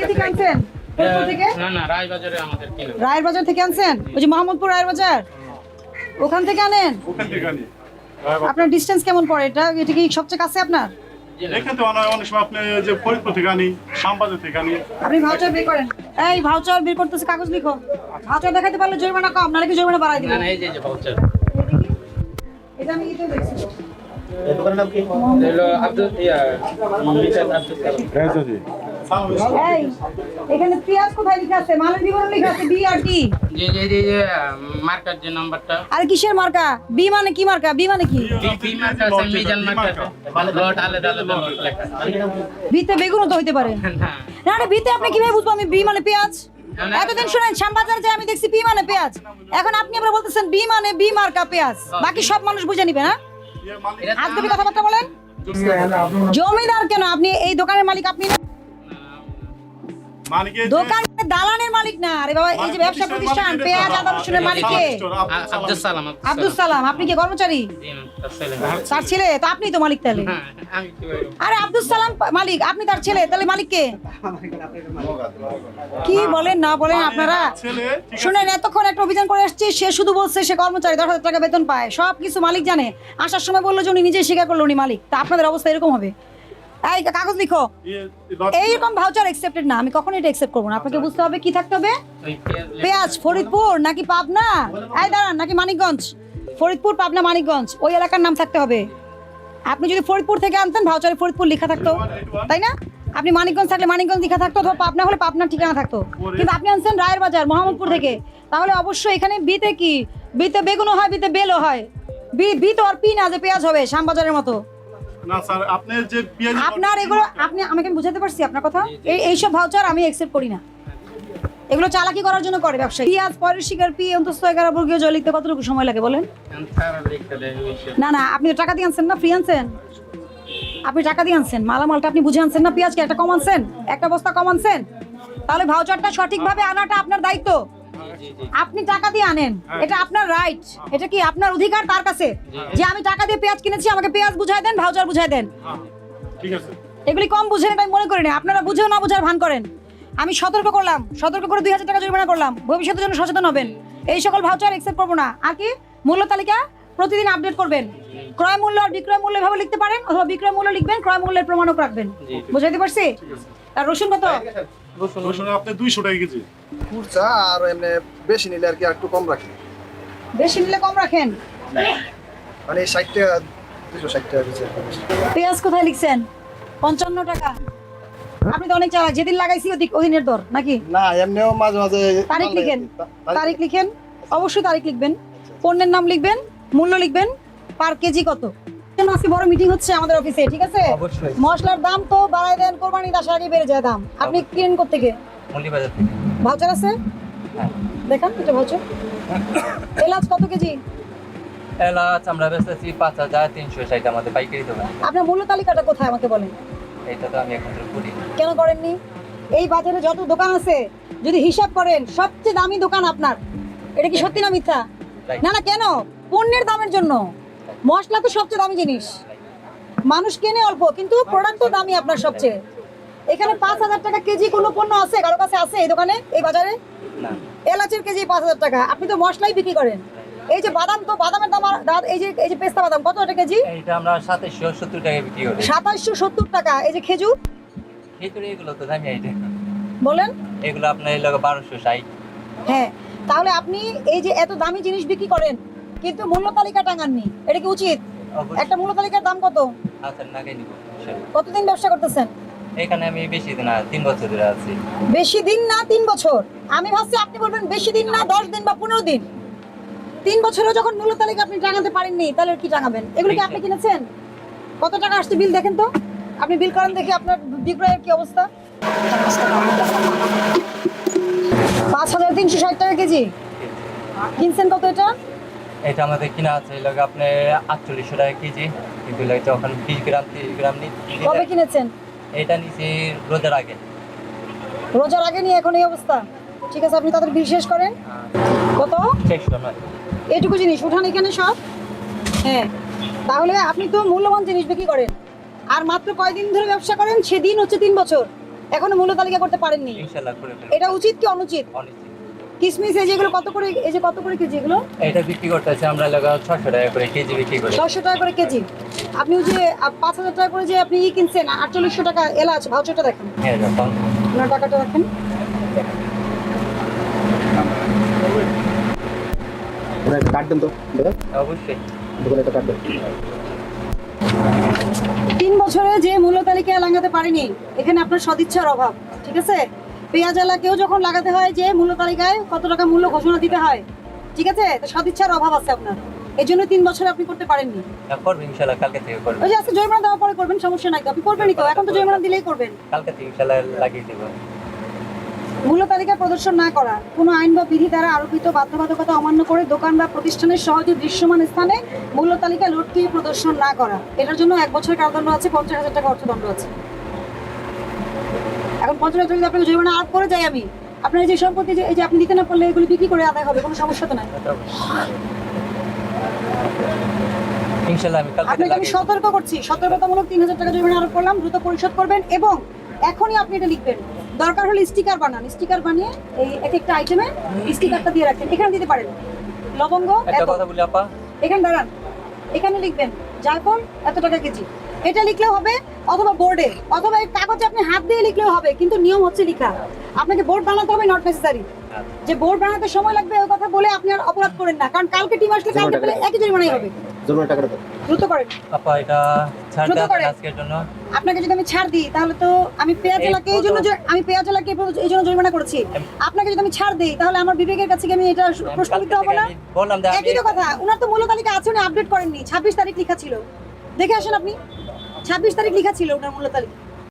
কি থেকে আনছেন? না না রায়বাজারে আমাদের কিনা রায়ের বাজার থেকে আনছেন? ওই যে মোহাম্মদপুর রায়ের বাজার ওখান থেকে আনেন? ওখান থেকে আনি। আপনার ডিস্টেন্স কেমন পড়ে? এটা এটা কি সবচেয়ে কাছে আপনার? জি না। এখান থেকে অনেক অনেক সময় আপনি যে ফরিদপুর থেকে আনি শ্যামবাজার থেকে আনি। আপনি ভাউচার বের করেন। এই ভাউচার বের করতেছে কাগজ লিখো। ভাউচার দেখাতে পারলে জরিমানা কম নাহলে কি জরিমানা বাড়াই দিবেন না এই যে যে voucher। এটা আমি দেখছি। হলো আব্দুল ইয়া মিটার আব্দুল। এই এখানে পেঁয়াজ কোথায় লেখা আছে? মালের বিবরণ লেখা আছে বি আর যে যে যে মার্কার যে নাম্বারটা। আরে কিসের মার্কা? বি মানে কি মার্কা? বি মানে কি? বি মার্কা আছে মিজান মার্কা আছে। লট আলাদা আলাদা লেখা বিতে বেগুনও তো হইতে পারে। না। না বিতে আপনি কীভাবে বুঝব আমি বি মানে পেঁয়াজ? না, না। এতদিন শুনেন শ্যামবাজার যে আমি দেখছি বি মানে পেঁয়াজ। এখন আপনি আবার বলতেছেন বি মানে বি মার্কা পেঁয়াজ। বাকি সব মানুষ বুঝে নিবে না? আজকে কথাবার্তা বলেন? জমিদার। কেন? আপনি এই দোকানের মালিক আপনি না দোকান দালানের মালিক না। আরে বাবা এই যে ব্যবসা প্রতিষ্ঠান পেঁয়াজ আদা রসুনের মালিক কে আব্দুল সালাম। আব্দুল সালাম। আপনি কি কর্মচারী? তার ছেলে। তো আপনি তো মালিক তাহলে। হ্যাঁ, আমি কি বলব? আরে আব্দুল সালাম মালিক আপনি তার ছেলে তাহলে মালিক কে কি বলেন না বলেন আপনারা? ছেলে ঠিক আছে। শুনেন এতক্ষণ একটা অভিযান করে আসছে সে শুধু বলছে সে কর্মচারী দশ হাজার টাকা বেতন পায়। সব কিছু মালিক জানে। আসার সময় বলল যে উনি নিজেই স্বীকার করল উনি মালিক। তা আপনাদের অবস্থা এরকম হবে? এই কাগজ লিখো। এইরকম ভাউচার অ্যাকসেপ্টেড না আমি কখনো এটা অ্যাকসেপ্ট করব না। আপনাকে বুঝতে হবে কি থাকতে হবে? পেঁয়াজ পেঁয়াজ ফরিদপুর নাকি পাবনা? এই দাঁড়ান নাকি মানিকগঞ্জ? ফরিদপুর পাবনা মানিকগঞ্জ। ওই এলাকার নাম থাকতে হবে। আপনি যদি ফরিদপুর থেকে আনতেন ভাউচারে ফরিদপুর লেখা থাকতো। তাই না? আপনি মানিকগঞ্জ থাকলে মানিকগঞ্জ লেখা থাকতো অথবা পাবনা হলে পাবনার ঠিকানা থাকতো। কিন্তু আপনি আনছেন রায়ের বাজার মোহাম্মদপুর থেকে। তাহলে অবশ্যই এখানে বিতে কি? বিতে বেগুনও হয় বিতে বেলও হয়। বি বি তো আর পি না যে পেঁয়াজ হবে শ্যামবাজারের মতো। না স্যার আপনি যে আপনার এগুলো আপনি আমাকে আমি বুঝাতে পারছি আপনার কথা। এই এইসব ভাউচার আমি অ্যাকসেপ্ট করি না। এগুলো চালাকি করার জন্য করে ব্যবসা পেঁয়াজ পরের শিকার পি অন্তস্থ এগারো বর্গীয় জল লিখতে কতটুকু সময় লাগে বলেন। না না আপনি টাকা দিয়ে আনছেন না ফ্রি আনছেন? আপনি টাকা দিয়ে আনছেন? মালামালটা আপনি বুঝে আনছেন না পেঁয়াজকে? একটা কম আনছেন? একটা বস্তা কম আনছেন? তাহলে ভাউচারটা সঠিকভাবে আনাটা আপনার দায়িত্ব। আপনি টাকা দিয়ে আনেন। এটা আপনার রাইট এটা কি আপনার অধিকার তার কাছে? যে আমি টাকা দিয়ে পেঁয়াজ কিনেছি আমাকে পেঁয়াজ বুঝাই দেন ভাউচার বুঝাই দেন। হ্যাঁ, ঠিক আছে। এগুলি কম বুঝেন এটা আমি মনে করি না। আপনারা বুঝেও না বুঝার ভান করেন। আমি সতর্ক করলাম সতর্ক করে দুই হাজার টাকা জরিমানা করলাম। ভবিষ্যতের জন্য সচেতন হবেন। এই সকল ভাউচার অ্যাকসেপ্ট করব না। আর কি? মূল্য তালিকা প্রতিদিন আপডেট করবেন। ক্রয় মূল্য আর বিক্রয় মূল্য এভাবে লিখতে পারেন অথবা বিক্রয় মূল্য লিখবেন ক্রয় মূল্যের প্রমাণক রাখবেন। বুঝাইতে পারছি? আর রসুন কত? রসুন। আপনি দুইশো টাকা কেজি। কুরচা আর এমনি বেশি নিলে আর কি একটু কম রাখি বেশি নিলে কম রাখেন? মানে ষাট টাকা দুশো ষাট টাকা কেজি পেঁয়াজ কোথায় লিখছেন? পঞ্চান্ন টাকা। আপনি তো অনেক চালাক যেদিন লাগাইছি ওদিক ওদিনের দর নাকি? না এমনিও মাঝে মাঝে তারিখ লিখেন। তারিখ- তারিখ লিখেন? অবশ্যই তারিখ লিখবেন। পণ্যের নাম লিখবেন? মূল্য লিখবেন? পার কেজি কত? আজকে বড় মিটিং হচ্ছে আমাদের অফিসে ঠিক আছে। মশলার দাম তো বাড়ায় দেন কোরবানি আসার আগে বেড়ে যায় দাম। আপনি কিনেন মল্লিবাজার থেকে। ভাউচার আছে? দেখান এটা ভাউচার। এলাচ কত কেজি? এলাচ আমরা বেচতেছি পাঁচ হাজার তিনশো ষাট আমাদের পাইকারি দোকান। আপনার মূল্য তালিকাটা কোথায় আমাকে বলেন? এইটা তো আমি এখন করি কেন করেননি? এই বাজারে যত দোকান আছে যদি হিসাব করেন সবচেয়ে দামি দোকান আপনার। এটা কি সত্যি না মিথ্যা? না না কেন? পণ্যের দামের জন্য। মশলা তো সবচেয়ে দামি জিনিস। মানুষ কেনে অল্প কিন্তু প্রোডাক্ট তো দামি আপনার সবচেয়ে। এখানে পাঁচ হাজার টাকা কেজি কোনো পণ্য আছে? কারও কাছে আছে এই দোকানে এই বাজারে? এলাচের কেজি পাঁচ হাজার টাকা। আপনি তো মশলাই বিক্রি করেন। এই যে বাদাম তো বাদামের দাম এই যে এই যে পেস্তা বাদাম কত এটা কেজি? এইটা আমরা সাতাশশো সত্তর টাকা বিক্রি করি। সাতাশশো সত্তর টাকা। এই যে খেজুর? খেজুর এগুলো তো দামি আইটে বলেন। এগুলো আপনার এই বারোশো ষাট। হ্যাঁ তাহলে আপনি এই যে এত দামি জিনিস বিক্রি করেন কিন্তু মূল্য তালিকা টাঙাননি। এটা কি উচিত? একটা মূল্য তালিকার দাম কত? আচ্ছা কতদিন ব্যবসা করতেছেন? এখানে আমি বেশি দিন আর তিন বছর ধরে আছি। বেশি দিন না তিন বছর? আমি ভাবছি আপনি বলবেন বেশি দিন না দশ দিন বা পনেরো দিন। তিন বছরে যখন মূল্য তালিকা আপনি টাঙাতে পারেননি তাহলে কি টাঙাবেন? এগুলো কি আপনি কিনেছেন? কত টাকা আসছে বিল দেখেন তো? আপনি বিল করেন দেখি আপনার বিক্রয়ের কি অবস্থা। পাঁচ হাজার তিনশো ষাট টাকা কেজি। কিনছেন কত এটা? এটা আমাদের কিনা আছে এই লোক আপনার আটচল্লিশশো টাকা কেজি। কিন্তু লাগে যখন বিশ গ্রাম তিরিশ গ্রাম নি কবে কিনেছেন? এটা নিচে রোজার আগে। রোজার আগে নিয়ে এখন এই অবস্থা? ঠিক আছে আপনি তাদের বিশেষ করেন। কত? এইটুকু জিনিস উঠান এখানে সব। হ্যাঁ তাহলে আপনি তো মূল্যবান জিনিস বিক্রি করেন। আর মাত্র কয়দিন ধরে ব্যবসা করেন? সেদিন হচ্ছে তিন বছর। এখনও মূল্য তালিকা করতে পারেননি। এটা উচিত কি অনুচিত। কিসমিস এই যেগুলো কত করে এই যে কত করে কেজি এগুলো? এটা বিক্রি করতেছে আমরা লাগা ছশো টাকা করে কেজি বিক্রি করি। ছয়শো টাকা করে কেজি। আপনি ওই যে আ, পাঁচ হাজার টাকা করে যে আপনি ই কিনছেন আটচল্লিশশো টাকা এলাচ ভাউচারটা দেখেন। হ্যাঁ যখন আপনার টাকাটা রাখেন ওরা কার্ড দেন তো অবশ্যই। দোকানে কার্ড দেন। তিন বছরে যে মূল্য তালিকায় লাগাতে পারেনি এখানে আপনার সদিচ্ছার অভাব ঠিক আছে? পেঁয়াজ এলাকেও যখন লাগাতে হয় যে মূল্য তালিকায় কত টাকা মূল্য ঘোষণা দিতে হয় ঠিক আছে? তো সদিচ্ছার অভাব আছে আপনার। এই জন্য তিন বছর আপনি করতে পারেননি। না, করব ইনশাল্লাহ কালকে থেকে করব। ওই যে আজকে জরিমানা দেওয়ার পরে করবেন সমস্যা নাই তো। আপনি করবেনই তো। এখন তো জরিমানা দিলেই করবেন। কালকে থেকে লাগিয়ে দেবো। মূল্য তালিকা প্রদর্শন না করা কোনো আইন বা বিধি দ্বারা আরোপিত বাধ্যবাধকতা অমান্য করে দোকান বা প্রতিষ্ঠানের সহজে দৃশ্যমান স্থানে মূল্য তালিকা লটকিয়ে প্রদর্শন না করা। এটার জন্য এক বছর কারাদণ্ড আছে পঞ্চাশ হাজার টাকা অর্থদণ্ড আছে। এখন পঞ্চাশ হাজার আপনাকে জরিমানা আরোপ করে যাই আমি। আপনার যে সম্পত্তি যে এই যে আপনি দিতে না পারলে এগুলো বিক্রি করে আদায় হবে কোনো সমস্যা তো নাই। ইনশাল্লাহ আমি কালকে আপনাকে আমি সতর্ক করছি। সতর্কতামূলক তিন হাজার টাকা জরিমানা আরোপ করলাম দ্রুত পরিশোধ করবেন এবং এখনই আপনি এটা লিখবেন। দরকার হলে স্টিকার বানান। স্টিকার বানিয়ে এই এক একটা আইটেমে স্টিকারটা দিয়ে রাখেন। এখানে দিতে পারেন। লবঙ্গ একটা কথা বলি আপা। এখানে দাঁড়ান। এখানে লিখবেন জায়ফল এত টাকা কেজি। এটা লিখলেও হবে অথবা বোর্ডে। অথবা এই কাগজে আপনি হাত দিয়ে লিখলেও হবে কিন্তু নিয়ম হচ্ছে লেখা। আপনাকে বোর্ড বানাতে হবে নট নেসেসারি যে বোর্ড বানাতে সময় লাগবে ওই কথা বলে আপনি আর অপরাধ করেন না। কারণ কালকে টিম আসলে কালকে পেলে একই জরিমানাই হবে। দ্রুত করেন। আপা এটা ছাড় আজকের জন্য। আপনাকে যদি আমি ছাড় দিই তাহলে তো আমি পেঁয়াজ এই জন্য যে- আমি পেঁয়াজ এলাকে এই জন্য জরিমানা করেছি। আপনাকে যদি আমি ছাড় দিই তাহলে আমার বিবেকের কাছে কি আমি এটা প্রশ্ন দিতে হবে না। বললাম একই কথা ওনার তো মূল্য তালিকা আছে উনি আপডেট করেননি। ছাব্বিশ তারিখ লেখা ছিল। দেখে আসেন আপনি। ছাব্বিশ তারিখ লেখা ছিল ওনার মূল্য তালিকা